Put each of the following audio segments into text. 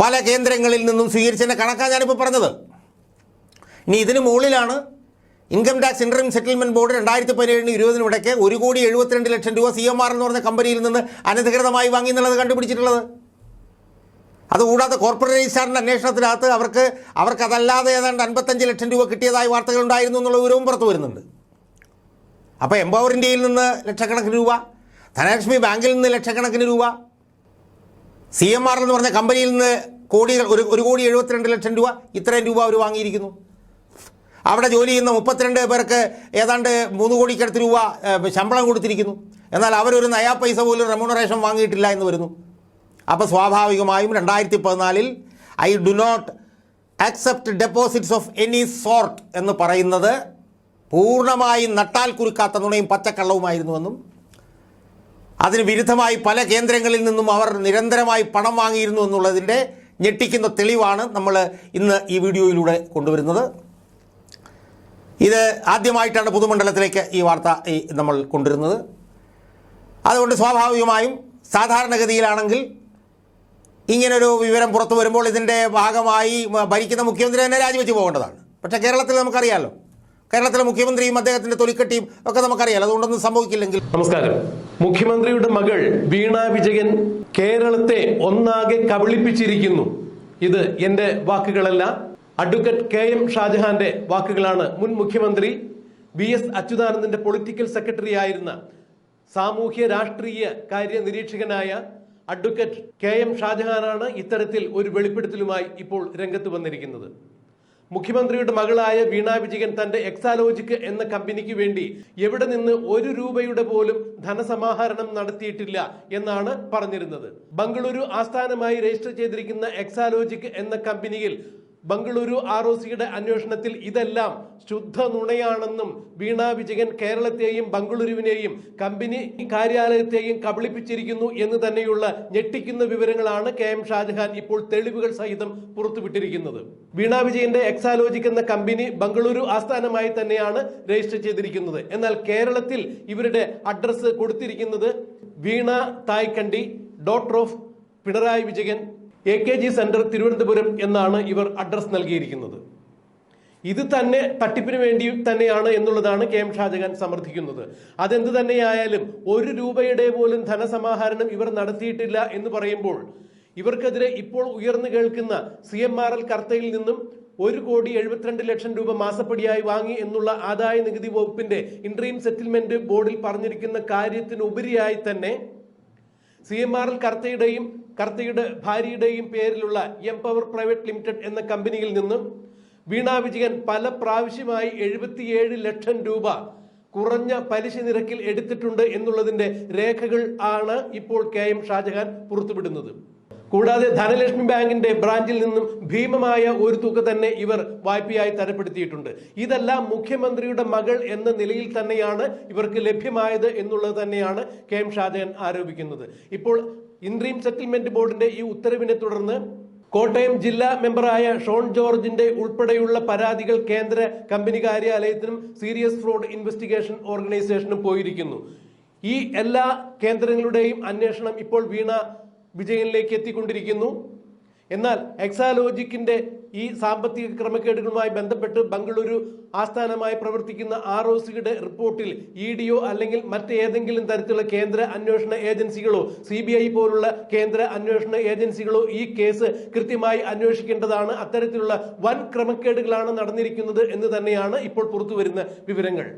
പല കേന്ദ്രങ്ങളിൽ നിന്നും സ്വീകരിച്ചതിന്റെ കണക്കാണ് ഞാനിപ്പോൾ പറഞ്ഞത്. ഇനി ഇതിന് മുകളിലാണ് income tax interim settlement board രണ്ടായിരത്തി പതിനേഴിന് ഇരുപതിനും ഇടയ്ക്ക് ഒരു കോടി എഴുപത്തിരണ്ട് ലക്ഷം രൂപ സി എം ആർ എന്ന് പറഞ്ഞ കമ്പനിയിൽ നിന്ന് അനധികൃതമായി വാങ്ങി എന്നുള്ളത് കണ്ടുപിടിച്ചിട്ടുള്ളത്. അതുകൂടാതെ കോർപ്പറേറ്റ് രജിസ്ട്രാറിന്റെ അന്വേഷണത്തിനകത്ത് അവർക്ക് അവർക്ക് അതല്ലാതെ ഏതാണ്ട് അൻപത്തഞ്ച് ലക്ഷം രൂപ കിട്ടിയതായി വാർത്തകളുണ്ടായിരുന്നു എന്നുള്ള വിവരവും പുറത്തു വരുന്നുണ്ട്. അപ്പോൾ എംപവർ ഇന്ത്യയിൽ നിന്ന് ലക്ഷക്കണക്കിന് രൂപ ധനലക്ഷ്മി ബാങ്കിൽ നിന്ന് ലക്ഷക്കണക്കിന് രൂപ സി എം ആർ എന്ന് പറഞ്ഞ കമ്പനിയിൽ നിന്ന് കോടികൾ ഒരു ഒരു കോടി എഴുപത്തിരണ്ട് ലക്ഷം രൂപ ഇത്രയും രൂപ അവർ വാങ്ങിയിരിക്കുന്നു. അവിടെ ജോലി ചെയ്യുന്ന മുപ്പത്തിരണ്ട് പേർക്ക് ഏതാണ്ട് മൂന്ന് കോടിക്കടുത്ത് രൂപ ശമ്പളം കൊടുത്തിരിക്കുന്നു. എന്നാൽ അവരൊരു നയാ പൈസ പോലും റെമ്യൂണറേഷൻ വാങ്ങിയിട്ടില്ല എന്ന് വരുന്നു. അപ്പോൾ സ്വാഭാവികമായും രണ്ടായിരത്തി പതിനാലിൽ I do not accept deposits of any sort എന്ന് പറയുന്നത് പൂർണമായും നട്ടാൽ കുരുക്കാത്ത നുണയും പച്ചക്കള്ളവുമായിരുന്നുവെന്നും അതിന് വിരുദ്ധമായി പല കേന്ദ്രങ്ങളിൽ നിന്നും അവർ നിരന്തരമായി പണം വാങ്ങിയിരുന്നു എന്നുള്ളതിന്റെ ഞെട്ടിക്കുന്ന തെളിവാണ് നമ്മൾ ഇന്ന് ഈ വീഡിയോയിലൂടെ കൊണ്ടുവരുന്നത്. ഇത് ആദ്യമായിട്ടാണ് പുതുമണ്ഡലത്തിലേക്ക് ഈ വാർത്ത ഈ നമ്മൾ കൊണ്ടുവരുന്നത്. അതുകൊണ്ട് സ്വാഭാവികമായും സാധാരണഗതിയിലാണെങ്കിൽ ഇങ്ങനൊരു വിവരം പുറത്തു വരുമ്പോൾ ഇതിന്റെ ഭാഗമായി ഭരിക്കുന്ന മുഖ്യമന്ത്രി തന്നെ രാജിവെച്ച് പോകേണ്ടതാണ്. പക്ഷേ കേരളത്തിൽ നമുക്കറിയാമല്ലോ കേരളത്തിലെ മുഖ്യമന്ത്രിയും അദ്ദേഹത്തിന്റെ തൊലിക്കെട്ടിയും ഒക്കെ നമുക്കറിയാം അതുകൊണ്ടൊന്നും സംഭവിക്കില്ലെങ്കിൽ നമസ്കാരം. മുഖ്യമന്ത്രിയുടെ മകൾ വീണ വിജയൻ കേരളത്തെ ഒന്നാകെ കബളിപ്പിച്ചിരിക്കുന്നു. ഇത് എന്റെ വാക്കുകളല്ല. അഡ്വക്കേറ്റ് കെ എം ഷാജഹാന്റെ വാക്കുകളാണ് മുൻ മുഖ്യമന്ത്രി വി എസ് അച്യുതാനന്ദന്റെ പൊളിറ്റിക്കൽ സെക്രട്ടറി ആയിരുന്ന സാമൂഹ്യ രാഷ്ട്രീയ കാര്യ നിരീക്ഷകനായ അഡ്വക്കേറ്റ് കെ എം ഷാജഹാനാണ് ഇത്തരത്തിൽ ഒരു വെളിപ്പെടുത്തലുമായി ഇപ്പോൾ രംഗത്ത് വന്നിരിക്കുന്നത്. മുഖ്യമന്ത്രിയുടെ മകളായ വീണ വിജയൻ തന്റെ എക്സാലോജിക് എന്ന കമ്പനിക്ക് വേണ്ടി എവിടെ നിന്ന് ഒരു രൂപയുടെ പോലും ധനസമാഹരണം നടത്തിയിട്ടില്ല എന്നാണ് പറഞ്ഞിരുന്നത്. ബംഗളൂരു ആസ്ഥാനമായി രജിസ്റ്റർ ചെയ്തിരിക്കുന്ന എക്സാലോജിക് എന്ന കമ്പനിയിൽ ബംഗളൂരു ആർ ഒ സിയുടെ അന്വേഷണത്തിൽ ഇതെല്ലാം ശുദ്ധ നുണയാണെന്നും വീണ വിജയൻ കേരളത്തെയും ബംഗളൂരുവിനെയും കമ്പനി കാര്യാലയത്തെയും കബളിപ്പിച്ചിരിക്കുന്നു എന്ന് തന്നെയുള്ള ഞെട്ടിക്കുന്ന വിവരങ്ങളാണ് കെ എം ഷാജഹാൻ ഇപ്പോൾ തെളിവുകൾ സഹിതം പുറത്തുവിട്ടിരിക്കുന്നത്. വീണ വിജയന്റെ എക്സാലോജിക് എന്ന കമ്പനി ബംഗളൂരു ആസ്ഥാനമായി തന്നെയാണ് രജിസ്റ്റർ ചെയ്തിരിക്കുന്നത്. എന്നാൽ കേരളത്തിൽ ഇവരുടെ അഡ്രസ്സ് കൊടുത്തിരിക്കുന്നത് Veena Thaikkandi daughter of Pinarayi Vijayan A K G centre Thiruvananthapuram എന്നാണ് ഇവർ അഡ്രസ് നൽകിയിരിക്കുന്നത്. ഇത് തന്നെ തട്ടിപ്പിന് വേണ്ടി തന്നെയാണ് എന്നുള്ളതാണ് കെ എം ഷാജഹാൻ സമർത്ഥിക്കുന്നത്. അതെന്ത് തന്നെയായാലും ഒരു രൂപയുടെ പോലും ധനസമാഹരണം ഇവർ നടത്തിയിട്ടില്ല എന്ന് പറയുമ്പോൾ ഇവർക്കെതിരെ ഇപ്പോൾ ഉയർന്നു കേൾക്കുന്ന സി എം ആർ എൽ കർത്തയിൽ നിന്നും ഒരു കോടി എഴുപത്തിരണ്ട് ലക്ഷം രൂപ മാസപ്പടിയായി വാങ്ങി എന്നുള്ള ആദായ നികുതി വകുപ്പിന്റെ ഇൻട്രീം സെറ്റിൽമെന്റ് ബോർഡിൽ പറഞ്ഞിരിക്കുന്ന കാര്യത്തിനുപരിയായി തന്നെ സി എം ആർ എൽ കർത്തയുടെയും കർത്തയുടെ ഭാര്യയുടെയും പേരിലുള്ള എംപവർ പ്രൈവറ്റ് ലിമിറ്റഡ് എന്ന കമ്പനിയിൽ നിന്നും വീണ വിജയൻ പല പ്രാവശ്യമായി എഴുപത്തിയേഴ് ലക്ഷം രൂപ കുറഞ്ഞ പലിശ നിരക്കിൽ എടുത്തിട്ടുണ്ട് എന്നുള്ളതിന്റെ രേഖകൾ ആണ് ഇപ്പോൾ കെ എം ഷാജഹാൻ പുറത്തുവിടുന്നത്. കൂടാതെ ധനലക്ഷ്മി ബാങ്കിന്റെ ബ്രാഞ്ചിൽ നിന്നും ഭീമമായ ഒരു തുക തന്നെ ഇവർ വായ്പയായി തരപ്പെടുത്തിയിട്ടുണ്ട്. ഇതെല്ലാം മുഖ്യമന്ത്രിയുടെ മകൾ എന്ന നിലയിൽ തന്നെയാണ് ഇവർക്ക് ലഭ്യമായത് എന്നുള്ളത് തന്നെയാണ് കെ എം ആരോപിക്കുന്നത്. ഇപ്പോൾ ഇൻട്രീം സെറ്റിൽമെന്റ് ബോർഡിന്റെ ഈ ഉത്തരവിനെ തുടർന്ന് കോട്ടയം ജില്ലാ മെമ്പറായ ഷോൺ ജോർജിന്റെ ഉൾപ്പെടെയുള്ള പരാതികൾ കേന്ദ്ര കമ്പനി കാര്യാലയത്തിനും സീരിയസ് ഫ്രോഡ് ഇൻവെസ്റ്റിഗേഷൻ ഓർഗനൈസേഷനും പോയിരിക്കുന്നു. ഈ എല്ലാ കേന്ദ്രങ്ങളുടെയും അന്വേഷണം ഇപ്പോൾ വീണ വിജയനിലേക്ക് എത്തിക്കൊണ്ടിരിക്കുന്നു. എന്നാൽ എക്സാലോജിക്കിന്റെ ഈ സാമ്പത്തിക ക്രമക്കേടുകളുമായി ബന്ധപ്പെട്ട് ബംഗളൂരു ആസ്ഥാനമായി പ്രവർത്തിക്കുന്ന ആർ ഒ സിയുടെ റിപ്പോർട്ടിൽ ഇ ഡിയോ അല്ലെങ്കിൽ മറ്റേതെങ്കിലും തരത്തിലുള്ള കേന്ദ്ര അന്വേഷണ ഏജൻസികളോ സി ബി ഐ പോലുള്ള കേന്ദ്ര അന്വേഷണ ഏജൻസികളോ ഈ കേസ് കൃത്യമായി അന്വേഷിക്കേണ്ടതാണ്. അത്തരത്തിലുള്ള വൻ ക്രമക്കേടുകളാണ് നടന്നിരിക്കുന്നത് എന്ന് തന്നെയാണ് ഇപ്പോൾ പുറത്തുവരുന്ന വിവരങ്ങൾ.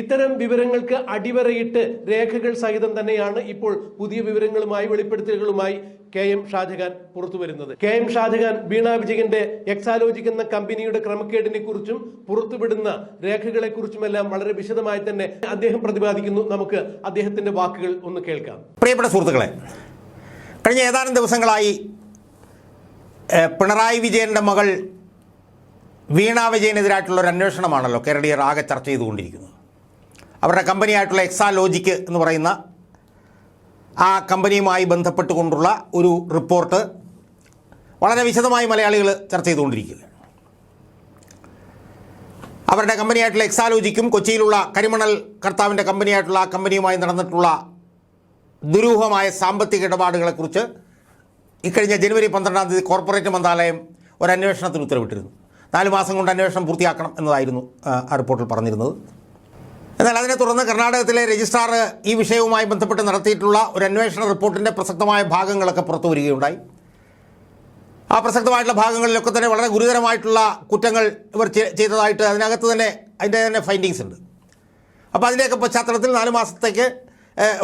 ഇത്തരം വിവരങ്ങൾക്ക് അടിവരയിട്ട് രേഖകൾ സഹിതം തന്നെയാണ് ഇപ്പോൾ പുതിയ വിവരങ്ങളുമായി വെളിപ്പെടുത്തലുകളുമായി കെ എം ഷാജഹാൻ പുറത്തു വരുന്നത്. കെ എം ഷാജഹാൻ വീണ വിജയന്റെ എക്സാലോജിക് എന്ന കമ്പനിയുടെ ക്രമക്കേടിനെ കുറിച്ചും പുറത്തുവിടുന്ന രേഖകളെ കുറിച്ചുമെല്ലാം വളരെ വിശദമായി തന്നെ അദ്ദേഹം പ്രതിപാദിക്കുന്നു. നമുക്ക് അദ്ദേഹത്തിന്റെ വാക്കുകൾ ഒന്ന് കേൾക്കാം. പ്രിയപ്പെട്ട സുഹൃത്തുക്കളെ കഴിഞ്ഞ ഏതാനും ദിവസങ്ങളായി പിണറായി വിജയന്റെ മകൾ വീണ വിജയനെതിരായിട്ടുള്ള ഒരു അന്വേഷണമാണല്ലോ കേരളീയർ ആകെ ചർച്ച ചെയ്തുകൊണ്ടിരിക്കുന്നത്. അവരുടെ കമ്പനിയായിട്ടുള്ള എക്സാ ലോജിക്ക് എന്ന് പറയുന്ന ആ കമ്പനിയുമായി ബന്ധപ്പെട്ടുകൊണ്ടുള്ള ഒരു റിപ്പോർട്ട് വളരെ വിശദമായി മലയാളികൾ ചർച്ച ചെയ്തുകൊണ്ടിരിക്കുകയാണ്. അവരുടെ കമ്പനിയായിട്ടുള്ള എക്സാലോജിക്കും കൊച്ചിയിലുള്ള കരിമണൽ കർത്താവിന്റെ കമ്പനിയായിട്ടുള്ള ആ കമ്പനിയുമായി നടന്നിട്ടുള്ള ദുരൂഹമായ സാമ്പത്തിക ഇടപാടുകളെക്കുറിച്ച് ഇക്കഴിഞ്ഞ ജനുവരി പന്ത്രണ്ടാം തീയതി കോർപ്പറേറ്റ് മന്ത്രാലയം ഒരു അന്വേഷണത്തിന് ഉത്തരവിട്ടിരുന്നു. നാല് മാസം കൊണ്ട് അന്വേഷണം പൂർത്തിയാക്കണം എന്നതായിരുന്നു ആ, റിപ്പോർട്ടിൽ പറഞ്ഞിരുന്നത്. എന്നാൽ അതിനെ തുടർന്ന് കർണാടകത്തിലെ രജിസ്ട്രാർ ഈ വിഷയവുമായി ബന്ധപ്പെട്ട് നടത്തിയിട്ടുള്ള ഒരു അന്വേഷണ റിപ്പോർട്ടിന്റെ പ്രസക്തമായ ഭാഗങ്ങളൊക്കെ പുറത്തു വരികയുണ്ടായി. ആ പ്രസക്തമായിട്ടുള്ള ഭാഗങ്ങളിലൊക്കെ തന്നെ വളരെ ഗുരുതരമായിട്ടുള്ള കുറ്റങ്ങൾ ഇവർ ചെയ്തതായിട്ട് അതിനകത്ത് തന്നെ അതിന്റെ തന്നെ ഫൈൻഡിങ്സ് ഉണ്ട്. അപ്പോൾ അതിന്റെയൊക്കെ പശ്ചാത്തലത്തിൽ നാല് മാസത്തേക്ക്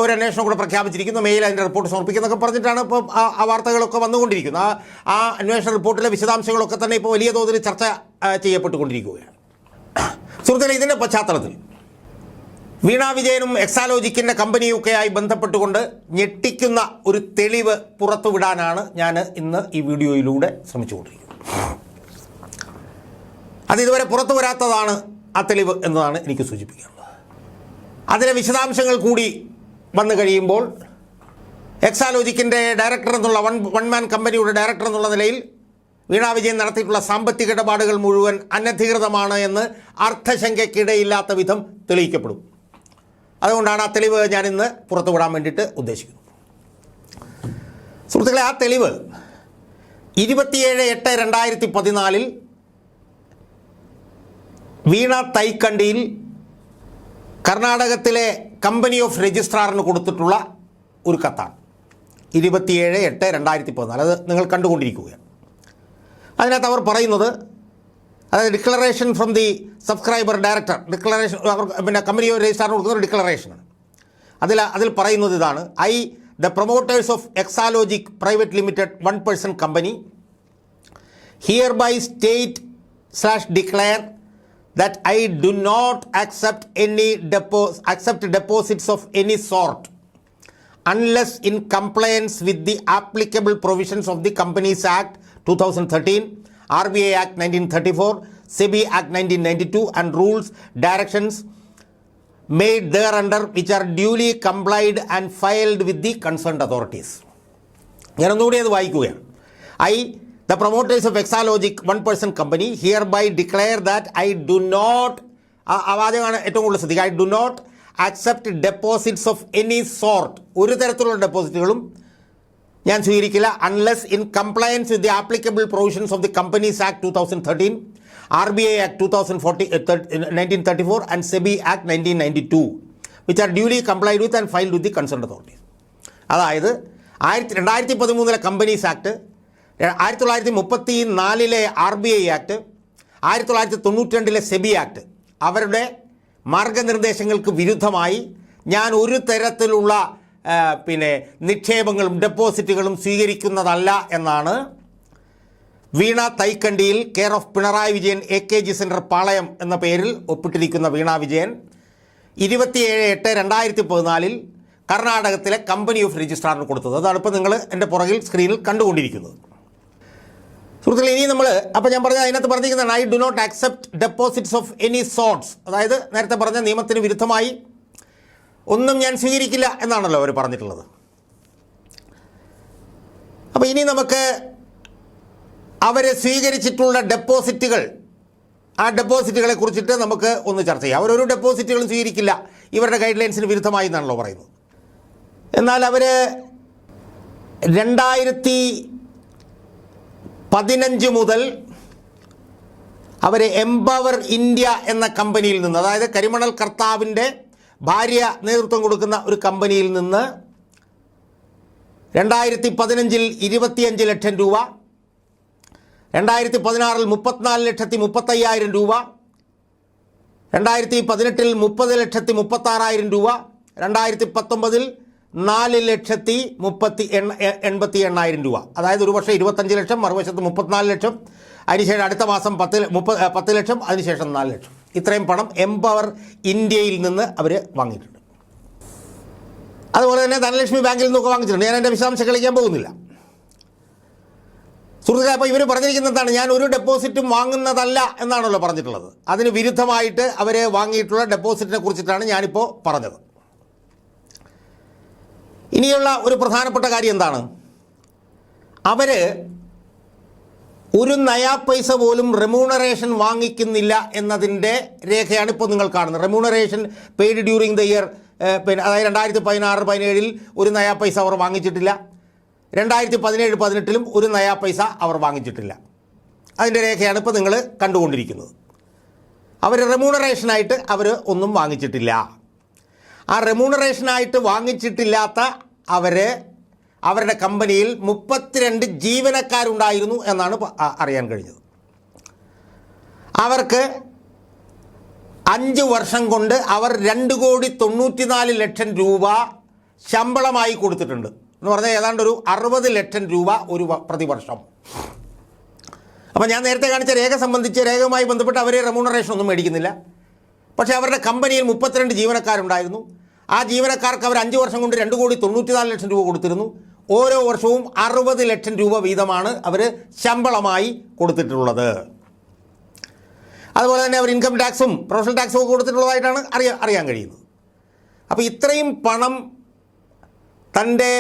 ഒരു അന്വേഷണം കൂടെ പ്രഖ്യാപിച്ചിരിക്കുന്നു. മെയിൽ അതിന്റെ റിപ്പോർട്ട് സമർപ്പിക്കുന്നൊക്കെ പറഞ്ഞിട്ടാണ് ഇപ്പോൾ ആ വാർത്തകളൊക്കെ വന്നുകൊണ്ടിരിക്കുന്നത് ആ ആ അന്വേഷണ റിപ്പോർട്ടിലെ വിശദാംശങ്ങളൊക്കെ തന്നെ ഇപ്പോൾ വലിയ തോതിൽ ചർച്ച ചെയ്യപ്പെട്ടുകൊണ്ടിരിക്കുകയാണ്. സുഹൃത്തുക്കളെ ഇതിന്റെ പശ്ചാത്തലത്തിൽ വീണ വിജയനും എക്സാലോജിക്കിന്റെ കമ്പനിയൊക്കെയായി ബന്ധപ്പെട്ടുകൊണ്ട് ഞെട്ടിക്കുന്ന ഒരു തെളിവ് പുറത്തുവിടാനാണ് ഞാൻ ഇന്ന് ഈ വീഡിയോയിലൂടെ ശ്രമിച്ചുകൊണ്ടിരിക്കുന്നത്. അത് ഇതുവരെ പുറത്തു വരാത്തതാണ് ആ തെളിവ് എന്നതാണ് എനിക്ക് സൂചിപ്പിക്കാനുള്ളത് അതിലെ വിശദാംശങ്ങൾ കൂടി വന്നു കഴിയുമ്പോൾ എക്സാലോജിക്കിന്റെ ഡയറക്ടർ എന്നുള്ള വൺ വൺ മാൻ കമ്പനിയുടെ ഡയറക്ടർ എന്നുള്ള നിലയിൽ വീണ വിജയൻ നടത്തിയിട്ടുള്ള സാമ്പത്തിക ഇടപാടുകൾ മുഴുവൻ അനധികൃതമാണ് എന്ന് അർത്ഥശങ്കയ്ക്കിടയില്ലാത്ത വിധം തെളിയിക്കപ്പെടും. അതുകൊണ്ടാണ് ആ തെളിവ് ഞാൻ ഇന്ന് പുറത്തുവിടാൻ വേണ്ടിയിട്ട് ഉദ്ദേശിക്കുന്നത്. സുഹൃത്തുക്കളെ ആ തെളിവ് ഇരുപത്തിയേഴ് എട്ട് രണ്ടായിരത്തി പതിനാലിൽ വീണ തൈക്കണ്ടിയിൽ കർണാടകത്തിലെ കമ്പനി ഓഫ് രജിസ്ട്രാറിന് കൊടുത്തിട്ടുള്ള ഒരു കത്താണ്. ഇരുപത്തിയേഴ് എട്ട് രണ്ടായിരത്തി പതിനാല് അത് നിങ്ങൾ കണ്ടുകൊണ്ടിരിക്കുകയാണ്. അതിനകത്ത് അവർ പറയുന്നത് അതായത് declaration from the subscriber director declaration അവർക്ക് പിന്നെ കമ്പനി രജിസ്ട്രാറിന് കൊടുക്കുന്ന ഡിക്ലറേഷൻ ആണ്. അതിൽ അതിൽ പറയുന്നത് ഇതാണ്. I the promoters of Exalogic private limited one person company hereby state slash declare that I do not accept any depo accept deposits of any sort unless in compliance with the applicable provisions of the companies act two thousand thirteen RBI Act 1934, SEBI Act 1992 and rules, directions made thereunder which are duly complied and filed with the concerned authorities. Authorities ഞാനൊന്നുകൂടി അത് വായിക്കുകയാണ്. I the promoters of Exalogic one person company hereby declare that I do not ആ വാചകമാണ് ഏറ്റവും കൂടുതൽ ശ്രദ്ധിക്കുക. I do not accept deposits of any sort ഒരു തരത്തിലുള്ള ഡെപ്പോസിറ്റുകളും ഞാൻ സ്വീകരിക്കില്ല unless in compliance with the applicable provisions of the companies act two thousand thirteen R B I act two thousand forty nineteen thirty four and SEBI act nineteen ninety to which are duly complied with and filed with the concern authorities അതായത് ആയിരത്തി രണ്ടായിരത്തി പതിമൂന്നിലെ companies act ആയിരത്തി തൊള്ളായിരത്തി മുപ്പത്തി നാലിലെ R B I act ആയിരത്തി തൊള്ളായിരത്തി തൊണ്ണൂറ്റി രണ്ടിലെ സെബി ആക്ട് അവരുടെ മാർഗനിർദ്ദേശങ്ങൾക്ക് വിരുദ്ധമായി ഞാൻ ഒരു തരത്തിലുള്ള പിന്നെ നിക്ഷേപങ്ങളും ഡെപ്പോസിറ്റുകളും സ്വീകരിക്കുന്നതല്ല എന്നാണ് Veena തൈക്കണ്ടിയിൽ care of Pinarayi Vijayan A K G centre Palayam എന്ന പേരിൽ ഒപ്പിട്ടിരിക്കുന്ന വീണ വിജയൻ ഇരുപത്തിയേഴ് എട്ട് രണ്ടായിരത്തി പതിനാലിൽ കർണാടകത്തിലെ കമ്പനി ഓഫ് രജിസ്ട്രാറിന് കൊടുത്തത്. അതാണ് ഇപ്പോൾ നിങ്ങൾ എന്റെ പുറകിൽ സ്ക്രീനിൽ കണ്ടുകൊണ്ടിരിക്കുന്നത്. സുഹൃത്തുക്കളെ ഇനി നമ്മൾ അപ്പോൾ ഞാൻ പറഞ്ഞ അതിനകത്ത് പറഞ്ഞിരിക്കുന്നതാണ് I do not accept deposits of any sorts അതായത് നേരത്തെ പറഞ്ഞ നിയമത്തിന് വിരുദ്ധമായി ഒന്നും ഞാൻ സ്വീകരിക്കില്ല എന്നാണല്ലോ അവർ പറഞ്ഞിട്ടുള്ളത്. അപ്പോൾ ഇനി നമുക്ക് അവർ സ്വീകരിച്ചിട്ടുള്ള ഡെപ്പോസിറ്റുകൾ ആ ഡെപ്പോസിറ്റുകളെ കുറിച്ചിട്ട് നമുക്ക് ഒന്ന് ചർച്ച ചെയ്യാം. അവരൊരു ഡെപ്പോസിറ്റുകളും സ്വീകരിക്കില്ല. ഇവരുടെ ഗൈഡ് ലൈൻസിന് വിരുദ്ധമായി എന്നാണല്ലോ പറയുന്നത്. എന്നാൽ അവർ രണ്ടായിരത്തി പതിനഞ്ച് മുതൽ അവർ എംപവർ ഇന്ത്യ എന്ന കമ്പനിയിൽ നിന്ന് അതായത് കരിമണൽ കർത്താവിന്റെ ഭാര്യ നേതൃത്വം കൊടുക്കുന്ന ഒരു കമ്പനിയിൽ നിന്ന് രണ്ടായിരത്തി പതിനഞ്ചിൽ ഇരുപത്തിയഞ്ച് ലക്ഷം രൂപ രണ്ടായിരത്തി പതിനാറിൽ മുപ്പത്തിനാല് ലക്ഷത്തി മുപ്പത്തയ്യായിരം രൂപ രണ്ടായിരത്തി പതിനെട്ടിൽ മുപ്പത് ലക്ഷത്തി മുപ്പത്താറായിരം രൂപ രണ്ടായിരത്തി പത്തൊമ്പതിൽ നാല് ലക്ഷത്തി മുപ്പത്തി എണ്ണ എൺപത്തി എണ്ണായിരം രൂപ. അതായത് ഒരു വർഷം ഇരുപത്തഞ്ച് ലക്ഷം മറുവശത്ത് മുപ്പത്തിനാല് ലക്ഷം അതിനുശേഷം അടുത്ത മാസം പത്ത് മുപ്പത് പത്ത് ലക്ഷം അതിനുശേഷം നാല് ലക്ഷം. ഇത്രയും പണം എംപവർ ഇന്ത്യയിൽ നിന്ന് അവർ വാങ്ങിയിട്ടുണ്ട്. അതുപോലെ തന്നെ ധനലക്ഷ്മി ബാങ്കിൽ നിന്നൊക്കെ വാങ്ങിച്ചിട്ടുണ്ട്. ഞാൻ എന്റെ വിശദാംശം കളിക്കാൻ പോകുന്നില്ല. സുഹൃത്തുക്കളെ അപ്പോൾ ഇവർ പറഞ്ഞിരിക്കുന്നത് എന്താണ് ഞാൻ ഒരു ഡെപ്പോസിറ്റും വാങ്ങുന്നതല്ല എന്നാണല്ലോ പറഞ്ഞിട്ടുള്ളത്. അതിന് വിരുദ്ധമായിട്ട് അവർ വാങ്ങിയിട്ടുള്ള ഡെപ്പോസിറ്റിനെ കുറിച്ചിട്ടാണ് ഞാനിപ്പോൾ പറഞ്ഞത്. ഇനിയുള്ള ഒരു പ്രധാനപ്പെട്ട കാര്യം എന്താണ്? അവർ ഒരു നയാ പൈസ പോലും റെമ്യൂണറേഷൻ വാങ്ങിക്കുന്നില്ല എന്നതിന്റെ രേഖയാണ് ഇപ്പോൾ നിങ്ങൾ കാണുന്നത്. Remuneration paid during the year പിന്നെ അതായത് രണ്ടായിരത്തി പതിനാറ് പതിനേഴിൽ ഒരു നയാ പൈസ അവർ വാങ്ങിച്ചിട്ടില്ല. രണ്ടായിരത്തി പതിനേഴ് പതിനെട്ടിലും ഒരു നയാ പൈസ അവർ വാങ്ങിച്ചിട്ടില്ല. അതിന്റെ രേഖയാണ് ഇപ്പോൾ നിങ്ങൾ കണ്ടുകൊണ്ടിരിക്കുന്നത്. അവർ റെമ്യൂണറേഷനായിട്ട് അവർ ഒന്നും വാങ്ങിച്ചിട്ടില്ല. ആ റെമ്യൂണറേഷനായിട്ട് വാങ്ങിച്ചിട്ടില്ലാത്ത അവർ അവരുടെ കമ്പനിയിൽ മുപ്പത്തിരണ്ട് ജീവനക്കാരുണ്ടായിരുന്നു എന്നാണ് അറിയാൻ കഴിഞ്ഞത്. അവർക്ക് അഞ്ച് വർഷം കൊണ്ട് അവർ രണ്ട് കോടി തൊണ്ണൂറ്റിനാല് ലക്ഷം രൂപ ശമ്പളമായി കൊടുത്തിട്ടുണ്ട്. എന്ന് പറഞ്ഞാൽ ഏതാണ്ട് ഒരു അറുപത് ലക്ഷം രൂപ ഒരു പ്രതിവർഷം. അപ്പോൾ ഞാൻ നേരത്തെ കാണിച്ച രേഖ സംബന്ധിച്ച് രേഖയുമായി ബന്ധപ്പെട്ട് അവർ റെമ്യൂണറേഷൻ ഒന്നും മേടിക്കുന്നില്ല. പക്ഷേ അവരുടെ കമ്പനിയിൽ മുപ്പത്തിരണ്ട് ജീവനക്കാരുണ്ടായിരുന്നു. ആ ജീവനക്കാർക്ക് അവർ അഞ്ച് വർഷം കൊണ്ട് രണ്ട് കോടി തൊണ്ണൂറ്റിനാല് ലക്ഷം രൂപ കൊടുത്തിരുന്നു. ഓരോ വർഷവും അറുപത് ലക്ഷം രൂപ വീതമാണ് അവർ ശമ്പളമായി കൊടുത്തിട്ടുള്ളത്. അതുപോലെ തന്നെ അവർ ഇൻകം ടാക്സും പ്രൊഫഷണൽ ടാക്സും ഒക്കെ കൊടുത്തിട്ടുള്ളതായിട്ടാണ് അറിയാൻ അറിയാൻ കഴിയുന്നത്. അപ്പോൾ ഇത്രയും പണം തന്റെ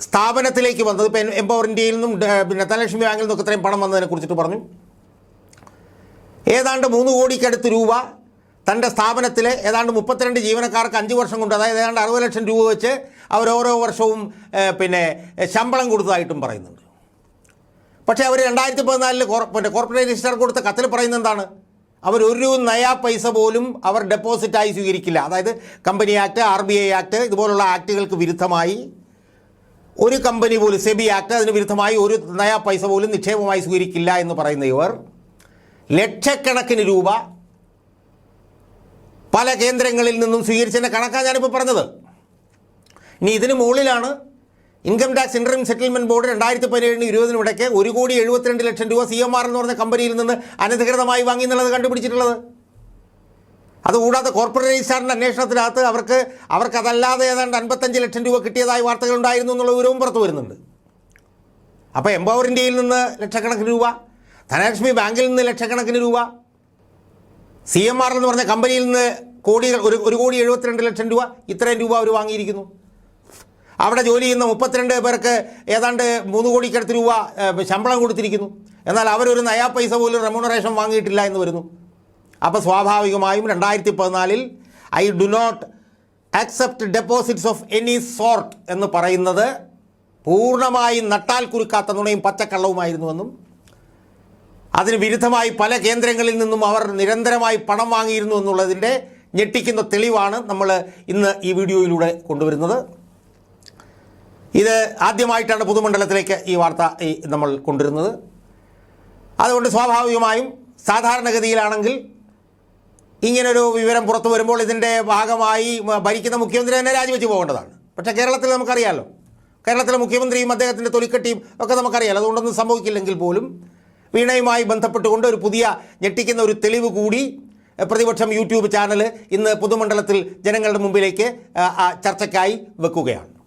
സ്ഥാപനത്തിലേക്ക് വന്നത് ഇപ്പോൾ എംപവർ ഇന്ത്യയിൽ നിന്നും പിന്നെ ധനലക്ഷ്മി ബാങ്കിൽ നിന്നൊക്കെ ഇത്രയും പണം വന്നതിനെ കുറിച്ചിട്ട് പറഞ്ഞു. ഏതാണ്ട് മൂന്ന് കോടിക്കടുത്ത് രൂപ തന്റെ സ്ഥാപനത്തിലെ ഏതാണ്ട് മുപ്പത്തിരണ്ട് ജീവനക്കാർക്ക് അഞ്ച് വർഷം കൊണ്ട് അതായത് ഏതാണ്ട് അറുപത് ലക്ഷം രൂപ വെച്ച് അവർ ഓരോ വർഷവും പിന്നെ ശമ്പളം കൊടുത്തതായിട്ടും പറയുന്നുണ്ട്. പക്ഷേ അവർ രണ്ടായിരത്തി പതിനാലിൽ പിന്നെ കോർപ്പറേറ്റ് രജിസ്റ്റർ കൊടുത്ത കത്തിൽ പറയുന്നത് എന്താണ്? അവർ ഒരു നയാ പൈസ പോലും അവർ ഡെപ്പോസിറ്റായി സ്വീകരിക്കില്ല. അതായത് company act R B I act ഇതുപോലുള്ള ആക്ടുകൾക്ക് വിരുദ്ധമായി ഒരു കമ്പനി പോലും സെബി ആക്ട് അതിന് വിരുദ്ധമായി ഒരു നയാ പൈസ പോലും നിക്ഷേപമായി സ്വീകരിക്കില്ല എന്ന് പറയുന്ന ഇവർ ലക്ഷക്കണക്കിന് രൂപ പല കേന്ദ്രങ്ങളിൽ നിന്നും സ്വീകരിച്ചതിന്റെ കണക്കാണ് ഞാനിപ്പോൾ പറഞ്ഞത്. ഇനി ഇതിന് മുകളിലാണ് income tax interim settlement board രണ്ടായിരത്തി പതിനേഴിന് ഇരുപതിനും ഇടയ്ക്ക് ഒരു കോടി എഴുപത്തിരണ്ട് ലക്ഷം രൂപ സി എം ആർ എന്ന് പറഞ്ഞ കമ്പനിയിൽ നിന്ന് അനധികൃതമായി വാങ്ങി എന്നുള്ളത് കണ്ടുപിടിച്ചിട്ടുള്ളത്. അതുകൂടാതെ കോർപ്പറേറ്റ് രജിസ്ട്രാറിന്റെ അന്വേഷണത്തിനകത്ത് അവർക്ക് അവർക്ക് അതല്ലാതെ ഏതാണ്ട് അൻപത്തഞ്ച് ലക്ഷം രൂപ കിട്ടിയതായി വാർത്തകളുണ്ടായിരുന്നു എന്നുള്ള വിവരവും പുറത്തു വരുന്നുണ്ട്. അപ്പോൾ എംപവർ ഇന്ത്യയിൽ നിന്ന് ലക്ഷക്കണക്കിന് രൂപ ധനലക്ഷ്മി ബാങ്കിൽ നിന്ന് ലക്ഷക്കണക്കിന് രൂപ സി എം ആർ എന്ന് പറഞ്ഞ കമ്പനിയിൽ നിന്ന് കോടികൾ ഒരു ഒരു കോടി എഴുപത്തിരണ്ട് ലക്ഷം രൂപ ഇത്രയും രൂപ അവർ വാങ്ങിയിരിക്കുന്നു. അവിടെ ജോലി ചെയ്യുന്ന മുപ്പത്തിരണ്ട് പേർക്ക് ഏതാണ്ട് മൂന്ന് കോടിക്കടുത്ത് രൂപ ശമ്പളം കൊടുത്തിരിക്കുന്നു. എന്നാൽ അവരൊരു നയാ പൈസ പോലും റെമ്യൂണറേഷൻ വാങ്ങിയിട്ടില്ല എന്ന് വരുന്നു. അപ്പോൾ സ്വാഭാവികമായും രണ്ടായിരത്തി പതിനാലിൽ I do not accept deposits of any sort എന്ന് പറയുന്നത് പൂർണമായും നട്ടാൽ കുരുക്കാത്ത നുണയും പച്ചക്കള്ളവുമായിരുന്നുവെന്നും അതിന് വിരുദ്ധമായി പല കേന്ദ്രങ്ങളിൽ നിന്നും അവർ നിരന്തരമായി പണം വാങ്ങിയിരുന്നു എന്നുള്ളതിന്റെ ഞെട്ടിക്കുന്ന തെളിവാണ് നമ്മൾ ഇന്ന് ഈ വീഡിയോയിലൂടെ കൊണ്ടുവരുന്നത്. ഇത് ആദ്യമായിട്ടാണ് പുതുമണ്ഡലത്തിലേക്ക് ഈ വാർത്ത ഈ നമ്മൾ കൊണ്ടുവരുന്നത്. അതുകൊണ്ട് സ്വാഭാവികമായും സാധാരണഗതിയിലാണെങ്കിൽ ഇങ്ങനൊരു വിവരം പുറത്തു വരുമ്പോൾ ഇതിന്റെ ഭാഗമായി ഭരിക്കുന്ന മുഖ്യമന്ത്രി തന്നെ രാജിവെച്ച് പോകേണ്ടതാണ്. പക്ഷേ കേരളത്തിൽ നമുക്കറിയാമല്ലോ കേരളത്തിലെ മുഖ്യമന്ത്രിയും അദ്ദേഹത്തിന്റെ തൊലിക്കെട്ടിയും ഒക്കെ നമുക്കറിയാമല്ലോ അതുകൊണ്ടൊന്നും സംഭവിക്കില്ലെങ്കിൽ പോലും വീണയുമായി ബന്ധപ്പെട്ടുകൊണ്ട് ഒരു പുതിയ ഞെട്ടിക്കുന്ന ഒരു തെളിവ് കൂടി പ്രതിപക്ഷം യൂട്യൂബ് ചാനൽ ഇന്ന് പൊതുമണ്ഡലത്തിൽ ജനങ്ങളുടെ മുമ്പിലേക്ക് ചർച്ചയ്ക്കായി വെക്കുകയാണ്.